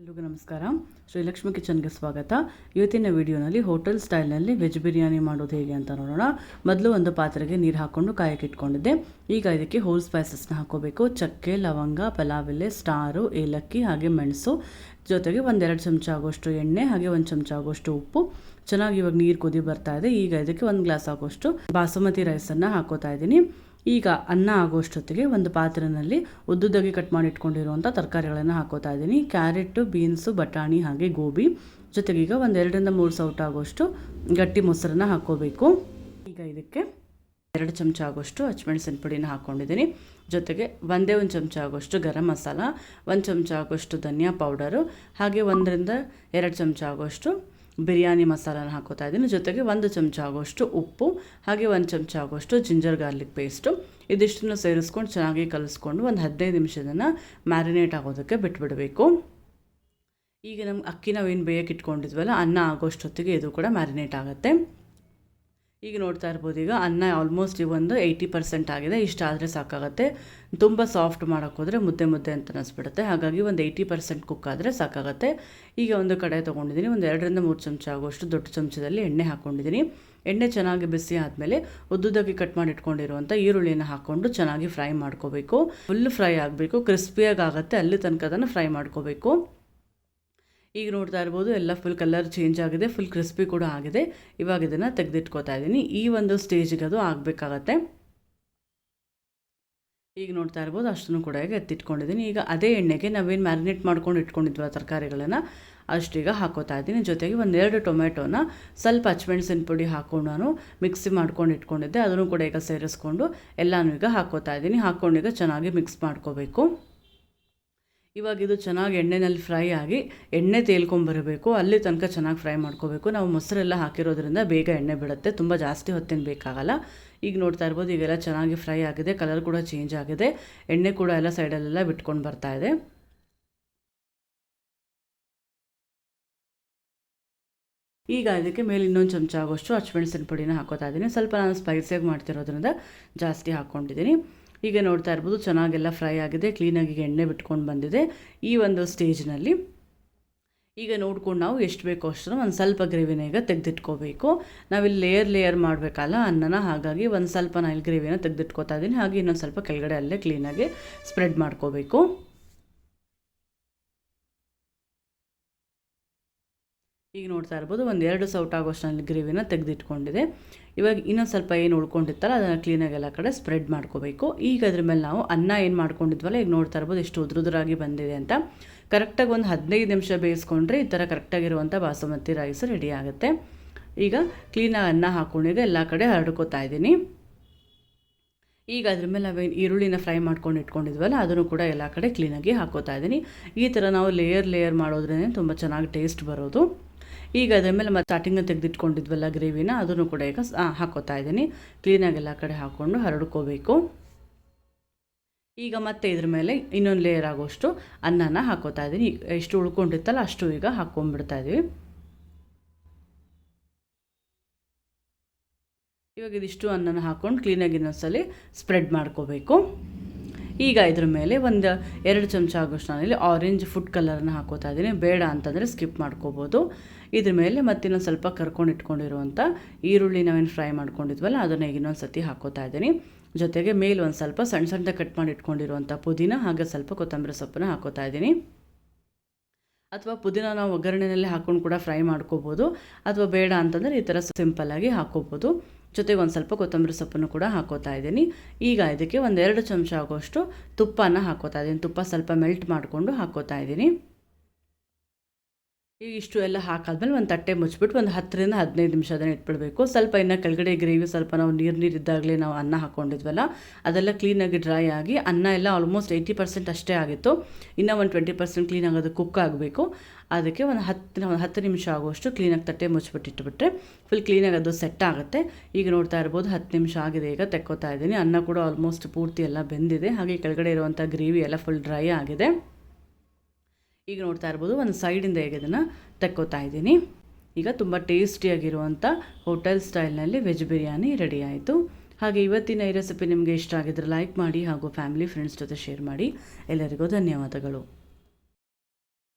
ಎಲ್ರಿಗೂ ನಮಸ್ಕಾರ. ಶ್ರೀಲಕ್ಷ್ಮಿ ಕಿಚನ್ಗೆ ಸ್ವಾಗತ. ಇವತ್ತಿನ ವಿಡಿಯೋನಲ್ಲಿ ಹೋಟೆಲ್ ಸ್ಟೈಲ್ನಲ್ಲಿ ವೆಜ್ ಬಿರಿಯಾನಿ ಮಾಡೋದು ಹೇಗೆ ಅಂತ ನೋಡೋಣ. ಮೊದಲು ಒಂದು ಪಾತ್ರೆಗೆ ನೀರು ಹಾಕ್ಕೊಂಡು ಕಾಯಕ್ಕೆ ಇಟ್ಕೊಂಡಿದ್ದೆ. ಈಗ ಇದಕ್ಕೆ ಹೋಲ್ ಸ್ಪೈಸಸ್ನ ಹಾಕೋಬೇಕು. ಚಕ್ಕೆ, ಲವಂಗ ಪಲಾವ್ ಎಲೆ ಸ್ಟಾರು, ಏಲಕ್ಕಿ ಹಾಗೆ ಮೆಣಸು. ಜೊತೆಗೆ ಒಂದೆರಡು ಚಮಚ ಆಗೋಷ್ಟು ಎಣ್ಣೆ ಹಾಗೆ ಒಂದು ಚಮಚ ಆಗೋಷ್ಟು ಉಪ್ಪು. ಚೆನ್ನಾಗಿ ಇವಾಗ ನೀರು ಕುದಿ ಬರ್ತಾ ಇದೆ. ಈಗ ಇದಕ್ಕೆ ಒಂದು ಗ್ಲಾಸ್ ಆಗೋಷ್ಟು ಬಾಸುಮತಿ ರೈಸನ್ನು ಹಾಕೋತಾ ಇದ್ದೀನಿ. ಈಗ ಅನ್ನ ಆಗೋಷ್ಟೊತ್ತಿಗೆ ಒಂದು ಪಾತ್ರೆಯಲ್ಲಿ ಉದ್ದುದ್ದಾಗಿ ಕಟ್ ಮಾಡಿ ಇಟ್ಕೊಂಡಿರುವಂಥ ತರಕಾರಿಗಳನ್ನು ಹಾಕೋತಾ ಇದ್ದೀನಿ. ಕ್ಯಾರೆಟು ಬೀನ್ಸು, ಬಟಾಣಿ ಹಾಗೆ ಗೋಬಿ. ಜೊತೆಗೆ ಈಗ ಒಂದು ಎರಡರಿಂದ ಮೂರು ಸೌಟ ಆಗೋಷ್ಟು ಗಟ್ಟಿ ಮೊಸರನ್ನ ಹಾಕ್ಕೋಬೇಕು ಈಗ ಇದಕ್ಕೆ ಎರಡು ಚಮಚ ಆಗೋಷ್ಟು ಹಚ್ಮೆಣಸಿನ ಪುಡಿನ ಹಾಕ್ಕೊಂಡಿದ್ದೀನಿ ಜೊತೆಗೆ ಒಂದೇ ಒಂದು ಚಮಚ ಆಗೋಷ್ಟು ಗರಂ ಮಸಾಲ, ಒಂದು ಚಮಚ ಆಗೋಷ್ಟು ಧನಿಯಾ ಪೌಡರು, ಹಾಗೆ ಒಂದರಿಂದ ಎರಡು ಚಮಚ ಆಗೋಷ್ಟು ಬಿರಿಯಾನಿ ಮಸಾಲಾನ ಹಾಕೋತಾ ಇದ್ದೀನಿ. ಜೊತೆಗೆ ಒಂದು ಚಮಚ ಆಗೋಷ್ಟು ಉಪ್ಪು, ಹಾಗೆ ಒಂದು ಚಮಚ ಆಗೋಷ್ಟು ಜಿಂಜರ್ ಗಾರ್ಲಿಕ್ ಪೇಸ್ಟು ಇದಿಷ್ಟನ್ನು ಸೇರಿಸ್ಕೊಂಡು ಚೆನ್ನಾಗಿ ಕಲಿಸ್ಕೊಂಡು ಒಂದು ಹದಿನೈದು ನಿಮಿಷದನ್ನು ಮ್ಯಾರಿನೇಟ್ ಆಗೋದಕ್ಕೆ ಬಿಟ್ಬಿಡಬೇಕು. ಈಗ ನಮ್ಗೆ ಅಕ್ಕಿ ನಾವೇನು ಬೇಯಕ್ಕೆ ಇಟ್ಕೊಂಡಿದ್ವಲ್ಲ, ಅನ್ನ ಆಗೋಷ್ಟೊತ್ತಿಗೆ ಇದು ಕೂಡ ಮ್ಯಾರಿನೇಟ್ ಆಗುತ್ತೆ. ಈಗ ನೋಡ್ತಾ ಇರ್ಬೋದು, ಈಗ ಅನ್ನ ಆಲ್ಮೋಸ್ಟ್ ಈ ಒಂದು ಏಯ್ಟಿ ಪರ್ಸೆಂಟ್ ಆಗಿದೆ. ಇಷ್ಟಾದರೆ ಸಾಕಾಗುತ್ತೆ. ತುಂಬ ಸಾಫ್ಟ್ ಮಾಡೋಕ್ಕೋದ್ರೆ ಮುದ್ದೆ ಮುದ್ದೆ ಅಂತ ಅನ್ನಿಸ್ಬಿಡುತ್ತೆ ಹಾಗಾಗಿ ಒಂದು ಏಯ್ಟಿ ಪರ್ಸೆಂಟ್ ಕುಕ್ ಆದರೆ ಸಾಕಾಗುತ್ತೆ. ಈಗ ಒಂದು ಕಡೆ ತೊಗೊಂಡಿದ್ದೀನಿ, ಒಂದು ಎರಡರಿಂದ ಮೂರು ಚಮಚ ಆಗುವಷ್ಟು ದೊಡ್ಡ ಚಮಚದಲ್ಲಿ ಎಣ್ಣೆ ಹಾಕ್ಕೊಂಡಿದ್ದೀನಿ ಎಣ್ಣೆ ಚೆನ್ನಾಗಿ ಬಿಸಿ ಆದಮೇಲೆ ಉದ್ದುದಾಗಿ ಕಟ್ ಮಾಡಿ ಇಟ್ಕೊಂಡಿರುವಂಥ ಈರುಳ್ಳಿನ ಹಾಕ್ಕೊಂಡು ಚೆನ್ನಾಗಿ ಫ್ರೈ ಮಾಡ್ಕೋಬೇಕು. ಫುಲ್ ಫ್ರೈ ಆಗಬೇಕು ಕ್ರಿಸ್ಪಿಯಾಗಿ ಆಗುತ್ತೆ. ಅಲ್ಲಿ ತನಕ ಅದನ್ನು ಫ್ರೈ ಮಾಡ್ಕೋಬೇಕು. ಈಗ ನೋಡ್ತಾ ಇರ್ಬೋದು, ಎಲ್ಲ ಫುಲ್ ಕಲರ್ ಚೇಂಜ್ ಆಗಿದೆ ಫುಲ್ ಕ್ರಿಸ್ಪಿ ಕೂಡ ಆಗಿದೆ. ಇವಾಗ ಇದನ್ನು ತೆಗೆದಿಟ್ಕೋತಾ ಇದ್ದೀನಿ ಈ ಒಂದು ಸ್ಟೇಜಿಗೆ ಅದು ಆಗಬೇಕಾಗತ್ತೆ. ಈಗ ನೋಡ್ತಾ ಇರ್ಬೋದು, ಅಷ್ಟನ್ನು ಕೂಡ ಈಗ ಎತ್ತಿಟ್ಕೊಂಡಿದ್ದೀನಿ ಈಗ ಅದೇ ಎಣ್ಣೆಗೆ ನಾವೇನು ಮ್ಯಾರಿನೇಟ್ ಮಾಡ್ಕೊಂಡು ಇಟ್ಕೊಂಡಿದ್ವಿ ತರಕಾರಿಗಳನ್ನು ಅಷ್ಟೀಗ ಹಾಕೋತಾ ಇದ್ದೀನಿ ಜೊತೆಗೆ ಒಂದೆರಡು ಟೊಮೆಟೊನ ಸ್ವಲ್ಪ ಹಚ್ಮೆಣಸಿನ ಪುಡಿ ಹಾಕ್ಕೊಂಡು ನಾನು ಮಿಕ್ಸಿ ಮಾಡ್ಕೊಂಡು ಇಟ್ಕೊಂಡಿದ್ದೆ. ಅದನ್ನು ಕೂಡ ಈಗ ಸೇರಿಸ್ಕೊಂಡು ಎಲ್ಲನೂ ಈಗ ಹಾಕೋತಾ ಇದ್ದೀನಿ ಹಾಕ್ಕೊಂಡು ಈಗ ಚೆನ್ನಾಗಿ ಮಿಕ್ಸ್ ಮಾಡ್ಕೋಬೇಕು. ಇವಾಗ ಇದು ಚೆನ್ನಾಗಿ ಎಣ್ಣೆನಲ್ಲಿ ಫ್ರೈ ಆಗಿ ಎಣ್ಣೆ ತೇಲ್ಕೊಂಬರಬೇಕು ಅಲ್ಲಿ ತನಕ ಚೆನ್ನಾಗಿ ಫ್ರೈ ಮಾಡ್ಕೋಬೇಕು. ನಾವು ಮೊಸರೆಲ್ಲ ಹಾಕಿರೋದ್ರಿಂದ ಬೇಗ ಎಣ್ಣೆ ಬಿಡುತ್ತೆ. ತುಂಬ ಜಾಸ್ತಿ ಹೊತ್ತೇನು ಬೇಕಾಗಲ್ಲ. ಈಗ ನೋಡ್ತಾ ಇರ್ಬೋದು ಈಗೆಲ್ಲ ಚೆನ್ನಾಗಿ ಫ್ರೈ ಆಗಿದೆ. ಕಲರ್ ಕೂಡ ಚೇಂಜ್ ಆಗಿದೆ. ಎಣ್ಣೆ ಕೂಡ ಎಲ್ಲ ಸೈಡಲ್ಲೆಲ್ಲ ಬಿಟ್ಕೊಂಡು ಬರ್ತಾ ಇದೆ. ಈಗ ಇದಕ್ಕೆ ಮೇಲೆ ಇನ್ನೊಂದು ಚಮಚ ಆಗೋಷ್ಟು ಹಚ್ಮೆಣಸಿನ ಪುಡಿನ ಹಾಕೋತಾ ಇದ್ದೀನಿ ಸ್ವಲ್ಪ ನಾನು ಸ್ಪೈಸಿಯಾಗಿ ಮಾಡ್ತಿರೋದ್ರಿಂದ ಜಾಸ್ತಿ ಹಾಕ್ಕೊಂಡಿದ್ದೀನಿ ಈಗ ನೋಡ್ತಾ ಇರ್ಬೋದು ಚೆನ್ನಾಗೆಲ್ಲ ಫ್ರೈ ಆಗಿದೆ, ಕ್ಲೀನಾಗಿ ಎಣ್ಣೆ ಬಿಟ್ಕೊಂಡು ಬಂದಿದೆ ಈ ಒಂದು ಸ್ಟೇಜ್ನಲ್ಲಿ. ಈಗ ನೋಡ್ಕೊಂಡು ನಾವು ಎಷ್ಟು ಬೇಕೋ ಅಷ್ಟನ್ನು ಒಂದು ಸ್ವಲ್ಪ ಗ್ರೇವಿನ ಈಗ ತೆಗೆದಿಟ್ಕೋಬೇಕು. ನಾವಿಲ್ಲಿ ಲೇಯರ್ ಲೇಯರ್ ಮಾಡಬೇಕಲ್ಲ ಅನ್ನನ, ಹಾಗಾಗಿ ಒಂದು ಸ್ವಲ್ಪ ನಾನು ಇಲ್ಲಿ ಗ್ರೇವಿನ ತೆಗೆದಿಟ್ಕೋತಾ ಇದ್ದೀನಿ. ಹಾಗೆ ಇನ್ನೊಂದು ಸ್ವಲ್ಪ ಕೆಳಗಡೆ ಅಲ್ಲೇ ಕ್ಲೀನಾಗಿ ಸ್ಪ್ರೆಡ್ ಮಾಡ್ಕೋಬೇಕು. ಈಗ ನೋಡ್ತಾ ಇರ್ಬೋದು ಒಂದು ಎರಡು ಸೌಟ್ ಆಗೋಷ್ಟಲ್ಲಿ ಗ್ರೇವಿನ ತೆಗೆದಿಟ್ಕೊಂಡಿದೆ. ಇವಾಗ ಇನ್ನೊಂದು ಸ್ವಲ್ಪ ಏನು ಉಳ್ಕೊಂಡಿತ್ತಲ್ಲ, ಅದನ್ನು ಕ್ಲೀನಾಗಿ ಎಲ್ಲ ಕಡೆ ಸ್ಪ್ರೆಡ್ ಮಾಡ್ಕೋಬೇಕು. ಈಗ ಅದ್ರ ಮೇಲೆ ನಾವು ಅನ್ನ ಏನು ಮಾಡ್ಕೊಂಡಿದ್ವಲ್ಲ, ಈಗ ನೋಡ್ತಾ ಇರ್ಬೋದು ಎಷ್ಟು ಉದ್ರುದ್ರಾಗಿ ಬಂದಿದೆ ಅಂತ. ಕರೆಕ್ಟಾಗಿ ಒಂದು ಹದಿನೈದು ನಿಮಿಷ ಬೇಯಿಸ್ಕೊಂಡ್ರೆ ಈ ಥರ ಕರೆಕ್ಟಾಗಿರುವಂಥ ಬಾಸುಮತಿ ರೈಸ್ ರೆಡಿ ಆಗುತ್ತೆ. ಈಗ ಕ್ಲೀನಾಗಿ ಅನ್ನ ಹಾಕ್ಕೊಂಡಿದೆ ಎಲ್ಲ ಕಡೆ ಹರಡ್ಕೋತಾ ಇದ್ದೀನಿ. ಈಗ ಅದ್ರ ಮೇಲೆ ನಾವೇನು ಈರುಳ್ಳಿನ ಫ್ರೈ ಮಾಡ್ಕೊಂಡು ಇಟ್ಕೊಂಡಿದ್ವಲ್ಲ, ಅದನ್ನು ಕೂಡ ಎಲ್ಲ ಕಡೆ ಕ್ಲೀನಾಗಿ ಹಾಕೋತಾ ಇದ್ದೀನಿ. ಈ ಥರ ನಾವು ಲೇಯರ್ ಲೇಯರ್ ಮಾಡೋದ್ರೇ ತುಂಬ ಚೆನ್ನಾಗಿ ಟೇಸ್ಟ್ ಬರೋದು. ಈಗ ಅದರ ಮೇಲೆ ಮತ್ತೆ ಸ್ಟಾರ್ಟಿಂಗ್ ತೆಗೆದಿಟ್ಕೊಂಡಿದ್ವಲ್ಲ ಗ್ರೇವಿನ, ಅದನ್ನು ಕೂಡ ಈಗ ಹಾಕೋತಾ ಇದ್ದೀನಿ. ಕ್ಲೀನಾಗಿ ಎಲ್ಲ ಕಡೆ ಹಾಕ್ಕೊಂಡು ಹರಡ್ಕೋಬೇಕು. ಈಗ ಮತ್ತೆ ಇದ್ರ ಮೇಲೆ ಇನ್ನೊಂದು ಲೇಯರ್ ಆಗೋಷ್ಟು ಅನ್ನನ ಹಾಕೋತಾ ಇದ್ದೀನಿ. ಎಷ್ಟು ಉಳ್ಕೊಂಡಿತ್ತಲ್ಲ ಅಷ್ಟು ಈಗ ಹಾಕ್ಕೊಂಡ್ಬಿಡ್ತಾ ಇದ್ದೀವಿ. ಇವಾಗ ಇದಿಷ್ಟು ಅನ್ನನ ಹಾಕ್ಕೊಂಡು ಕ್ಲೀನಾಗಿ ಇನ್ನೊಂದ್ಸಲಿ ಸ್ಪ್ರೆಡ್ ಮಾಡ್ಕೋಬೇಕು. ಈಗ ಇದ್ರ ಮೇಲೆ ಒಂದು ಎರಡು ಚಮಚ ಆಗೋಷ್ಟು ನಾನಿಲ್ಲಿ ಆರೆಂಜ್ ಫುಡ್ ಕಲರ್ನ ಹಾಕೋತಾ ಇದ್ದೀನಿ. ಬೇಡ ಅಂತಂದರೆ ಸ್ಕಿಪ್ ಮಾಡ್ಕೋಬೋದು. ಇದ್ರ ಮೇಲೆ ಮತ್ತಿನ್ನೊಂದು ಸ್ವಲ್ಪ ಕರ್ಕೊಂಡು ಇಟ್ಕೊಂಡಿರುವಂಥ ಈರುಳ್ಳಿ ನಾವೇನು ಫ್ರೈ ಮಾಡ್ಕೊಂಡಿದ್ವಲ್ಲ, ಅದನ್ನು ಇನ್ನೊಂದು ಸತಿ ಹಾಕೋತಾ ಇದ್ದೀನಿ. ಜೊತೆಗೆ ಮೇಲೆ ಒಂದು ಸ್ವಲ್ಪ ಸಣ್ಣ ಸಣ್ಣ ಕಟ್ ಮಾಡಿ ಇಟ್ಕೊಂಡಿರುವಂಥ ಪುದೀನ ಹಾಗೆ ಸ್ವಲ್ಪ ಕೊತ್ತಂಬರಿ ಸೊಪ್ಪನ್ನ ಹಾಕೋತಾ ಇದ್ದೀನಿ. ಅಥವಾ ಪುದೀನ ನಾವು ಒಗ್ಗರಣೆಯಲ್ಲಿ ಹಾಕ್ಕೊಂಡು ಕೂಡ ಫ್ರೈ ಮಾಡ್ಕೋಬೋದು. ಅಥವಾ ಬೇಡ ಅಂತಂದರೆ ಈ ಥರ ಸಿಂಪಲ್ಲಾಗಿ ಹಾಕೋಬೋದು. ಜೊತೆಗೆ ಒಂದು ಸ್ವಲ್ಪ ಕೊತ್ತಂಬರಿ ಸೊಪ್ಪನ್ನು ಕೂಡ ಹಾಕೋತಾ ಇದ್ದೀನಿ. ಈಗ ಇದಕ್ಕೆ ಒಂದೆರಡು ಚಮಚ ಆಗೋಷ್ಟು ತುಪ್ಪನ ಹಾಕೋತಾ ಇದ್ದೀನಿ. ತುಪ್ಪ ಸ್ವಲ್ಪ ಮೆಲ್ಟ್ ಮಾಡಿಕೊಂಡು ಹಾಕೋತಾ ಇದ್ದೀನಿ. ಈಗ ಇಷ್ಟು ಎಲ್ಲ ಹಾಕಾದ್ಮೇಲೆ ಒಂದು ತಟ್ಟೆ ಮುಚ್ಚಿಬಿಟ್ಟು ಒಂದು ಹತ್ತರಿಂದ ಹದಿನೈದು ನಿಮಿಷ ಅದನ್ನು ಇಟ್ಬಿಡಬೇಕು. ಸ್ವಲ್ಪ ಇನ್ನು ಕೆಳಗಡೆ ಗ್ರೇವಿ ಸ್ವಲ್ಪ ನಾವು ನೀರು ನೀರು ಇದ್ದಾಗಲೇ ನಾವು ಅನ್ನ ಹಾಕ್ಕೊಂಡಿದ್ವಲ್ಲ ಅದೆಲ್ಲ ಕ್ಲೀನಾಗಿ ಡ್ರೈ ಆಗಿ ಅನ್ನ ಎಲ್ಲ ಆಲ್ಮೋಸ್ಟ್ ಏಯ್ಟಿ ಪರ್ಸೆಂಟ್ ಅಷ್ಟೇ ಆಗಿತ್ತು. ಇನ್ನೂ ಒಂದು ಟ್ವೆಂಟಿ ಪರ್ಸೆಂಟ್ ಕ್ಲೀನ್ ಅದು ಕುಕ್ ಆಗಬೇಕು. ಅದಕ್ಕೆ ಒಂದು ಹತ್ತು ಒಂದು ಹತ್ತು ನಿಮಿಷ ಆಗುವಷ್ಟು ಕ್ಲೀನಾಗಿ ತಟ್ಟೆ ಮುಚ್ಚಿಬಿಟ್ಟು ಇಟ್ಬಿಟ್ರೆ ಫುಲ್ ಕ್ಲೀನಾಗಿ ಅದು ಸೆಟ್ ಆಗುತ್ತೆ. ಈಗ ನೋಡ್ತಾ ಇರ್ಬೋದು ಹತ್ತು ನಿಮಿಷ ಆಗಿದೆ, ಈಗ ತೆಕ್ಕೋತಾ ಇದ್ದೀನಿ. ಅನ್ನ ಕೂಡ ಆಲ್ಮೋಸ್ಟ್ ಪೂರ್ತಿ ಎಲ್ಲ ಬೆಂದಿದೆ. ಹಾಗೆ ಕೆಳಗಡೆ ಇರುವಂಥ ಗ್ರೇವಿ ಎಲ್ಲ ಫುಲ್ ಡ್ರೈ ಆಗಿದೆ. ಈಗ ನೋಡ್ತಾ ಇರ್ಬೋದು, ಒಂದು ಸೈಡಿಂದ ಹೇಗೆ ಅದನ್ನು ತೆಕ್ಕೋತಾ ಇದ್ದೀನಿ. ಈಗ ತುಂಬ ಟೇಸ್ಟಿಯಾಗಿರುವಂಥ ಹೋಟೆಲ್ ಸ್ಟೈಲ್ನಲ್ಲಿ ವೆಜ್ ಬಿರಿಯಾನಿ ರೆಡಿ ಆಯಿತು. ಹಾಗೆ ಇವತ್ತಿನ ಈ ರೆಸಿಪಿ ನಿಮಗೆ ಇಷ್ಟ ಆಗಿದ್ರೆ ಲೈಕ್ ಮಾಡಿ ಹಾಗೂ ಫ್ಯಾಮಿಲಿ ಫ್ರೆಂಡ್ಸ್ ಜೊತೆ ಶೇರ್ ಮಾಡಿ. ಎಲ್ಲರಿಗೂ ಧನ್ಯವಾದಗಳು.